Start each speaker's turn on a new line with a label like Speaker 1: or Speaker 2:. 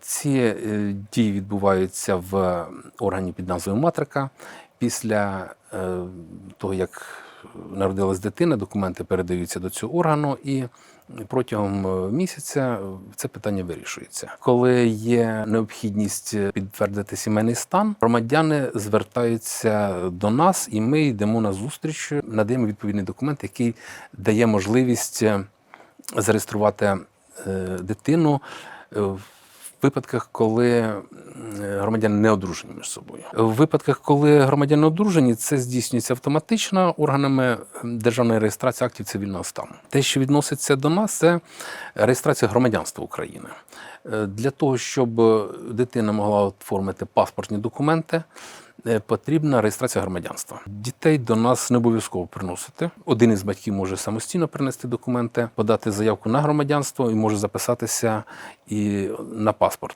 Speaker 1: Ці е, дії відбуваються в органі під назвою Матрика. Після е, того, як народилась дитина, документи передаються до цього органу, і протягом е, місяця це питання вирішується. Коли є необхідність підтвердити сімейний стан, громадяни звертаються до нас, і ми йдемо на зустріч, надаємо відповідний документ, який дає можливість зареєструвати дитину випадках, коли громадяни не одружені між собою. В випадках, коли громадяни одружені, це здійснюється автоматично органами державної реєстрації актів цивільного стану. Те, що відноситься до нас, це реєстрація громадянства України. Е, Для того, щоб дитина могла оформити паспортні документи, потрібна реєстрація громадянства. Дітей до нас не обов'язково приносити. Один із батьків може самостійно принести документи, подати заявку на громадянство і може записатися і на паспорт.